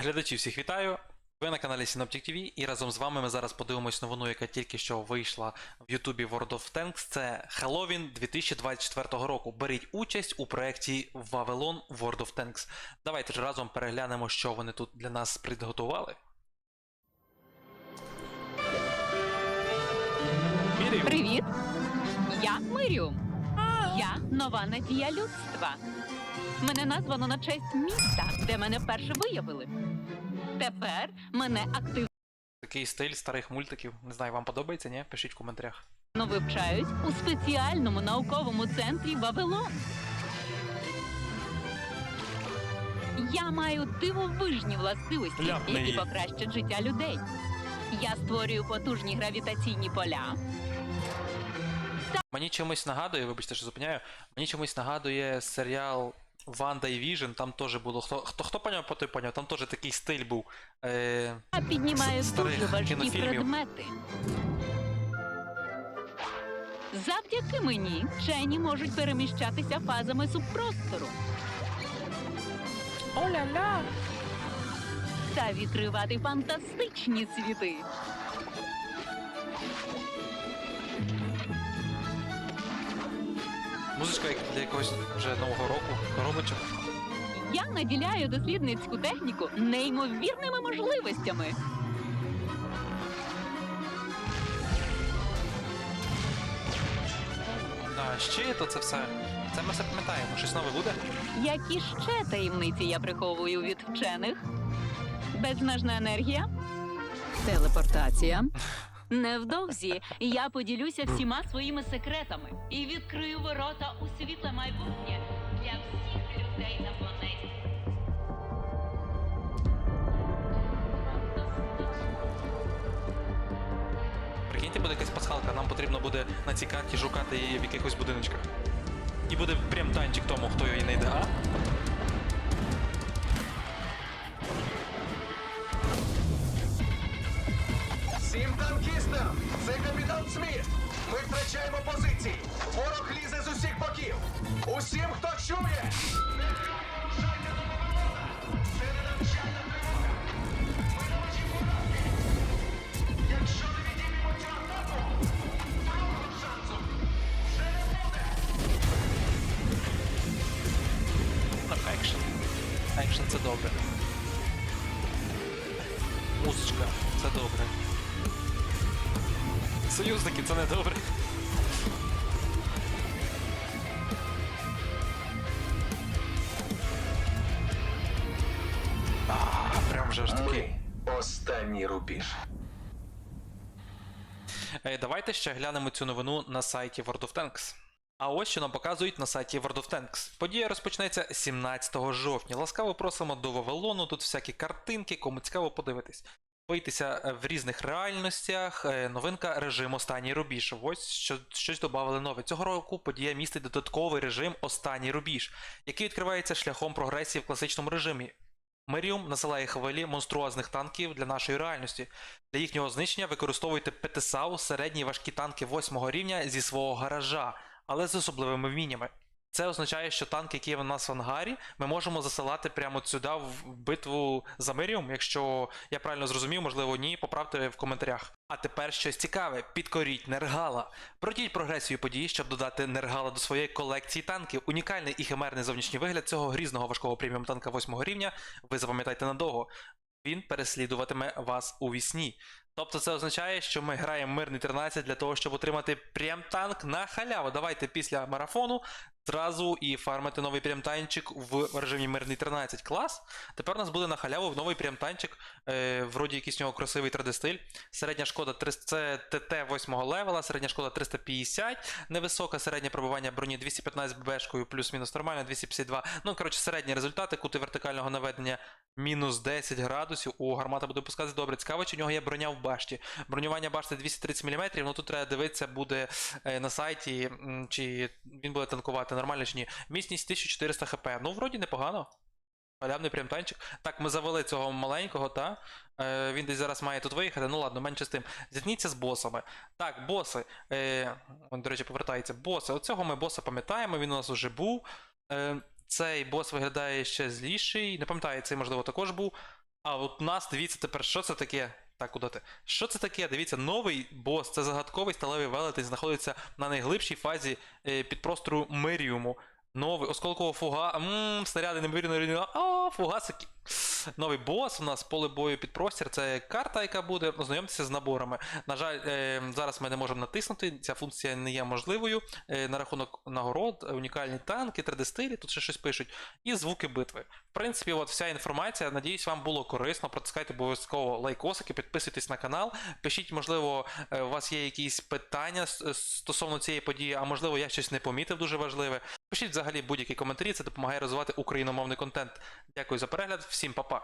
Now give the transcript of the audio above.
Глядачі всіх вітаю. Ви на каналі Synoptic TV і разом з вами ми зараз подивимось новину, яка тільки що вийшла в Ютубі World of Tanks. Це Halloween 2024 року. Беріть участь у проєкті Вавилон World of Tanks. Давайте ж разом переглянемо, що вони тут для нас підготували. Привіт! Я Миріум. Я нова надія людства. Мене названо на честь міста, де мене вперше виявили. Тепер мене активно Такий стиль старих мультиків. Не знаю, вам подобається, ні? Пишіть в коментарях. вивчають у спеціальному науковому центрі Вавилон. Я маю дивовижні властивості, Ляпни які її. покращать життя людей. Я створюю потужні гравітаційні поля. Мені чимось нагадує, вибачте, що зупиняю. Мені чимось нагадує серіал Ванда і Віжн. Там теж було. Хто хто, хто поняв, по той поняв, там теж такий стиль був. Е, Я піднімаю старих дуже важкі кінофільмів. предмети. Завдяки мені вчені можуть переміщатися фазами субпростору Оля-ля! та відкривати фантастичні світи. Музичка як для якогось вже нового року, коробочок. Я наділяю дослідницьку техніку неймовірними можливостями. А ще то це все. Це ми все пам'ятаємо. Щось нове буде. Які ще таємниці я приховую від вчених? Безмежна енергія? Телепортація. Невдовзі я поділюся всіма своїми секретами і відкрию ворота у світле майбутнє для всіх людей на планеті. Прикиньте, буде якась пасхалка, нам потрібно буде на цій карті шукати її в якихось будиночках. І буде прям танчик тому, хто її знайде, а? Всім танкістам! Це капітан Сміт! Ми втрачаємо позиції! Ворог лізе з усіх боків! Усім, хто чує! Негайно рушайте до Вавилона! Це не навчальна тривога! Ми! Якщо не відіймемо цю атаку, другого шансу вже не буде! Екшен. Екшен це добре. Музичка, це добре. Союзники, це не добре. А, прям вже ж таки. Останній рубіж. Е, Давайте ще глянемо цю новину на сайті World of Tanks. А ось що нам показують на сайті World of Tanks. Подія розпочнеться 17 жовтня. Ласкаво просимо до Вавилону. Тут всякі картинки, кому цікаво подивитись. Боїтеся е, в різних реальностях. Е, Новинка режим Останній рубіж. Ось що, щось додали нове. Цього року подія містить додатковий режим Останній рубіж, який відкривається шляхом прогресії в класичному режимі. Меріум насилає хвилі монструозних танків для нашої реальності. Для їхнього знищення використовуйте ПТСАУ середні важкі танки 8 рівня зі свого гаража, але з особливими вміннями. Це означає, що танки, які є в нас в ангарі, ми можемо засилати прямо сюди в битву за Меріум. Якщо я правильно зрозумів, можливо, ні, поправте в коментарях. А тепер щось цікаве: підкоріть Нергала. Пройдіть прогресію подій, щоб додати Нергала до своєї колекції танків. Унікальний і химерний зовнішній вигляд цього грізного важкого преміум танка 8 рівня. Ви запам'ятайте надовго. Він переслідуватиме вас у вісні. Тобто це означає, що ми граємо мирний 13 для того, щоб отримати прям танк на халяву. Давайте після марафону зразу і фармити новий прям-танчик в режимі мирний 13 клас. Тепер у нас буде на халяву новий прям-танчик. Е, вроді якийсь у нього красивий 3D-стиль. Середня шкода 300, це ТТ 8 левела, середня шкода 350, невисока середнє пробування броні 215 ББшкою, плюс-мінус нормально, 252. Ну, коротше, середні результати, кути вертикального наведення мінус 10 градусів. О, гармата буде пускатися добре. Цікаво, чи у нього є броня в башті. Бронювання башти 230 мм, ну тут треба дивитися, буде е, на сайті, чи він буде танкувати нормально чи ні. Міцність 1400 хп. Ну, вроді непогано. Халявний прям танчик. Так, ми завели цього маленького, та? Е, він десь зараз має тут виїхати. Ну ладно, менше з тим. Зіткніться з босами. Так, боси. Е, до речі, повертається. Боси. Оцього ми боса пам'ятаємо, він у нас уже був. Е, цей бос виглядає ще зліший. Не пам'ятаю, цей, можливо, також був. А от у нас, дивіться тепер, що це таке? Так, куди ти? Що це таке? Дивіться, новий бос, це загадковий сталевий велетень, знаходиться на найглибшій фазі е, підпростору Меріуму. Новий осколкова фуга. Ммм, снаряди неймовірно рівні. А, фугасики. Новий бос у нас поле бою підпростір. Це карта, яка буде. Ознайомтеся з наборами. На жаль, е, зараз ми не можемо натиснути. Ця функція не є можливою. Е, на рахунок нагород, унікальні танки, 3D-стилі, тут ще щось пишуть. І звуки битви. В принципі, от вся інформація. Надіюсь, вам було корисно. Протискайте обов'язково лайкосики, підписуйтесь на канал. Пишіть, можливо, е, у вас є якісь питання стосовно цієї події, а можливо, я щось не помітив дуже важливе. Пишіть взагалі будь-які коментарі, це допомагає розвивати україномовний контент. Дякую за перегляд, всім па-па!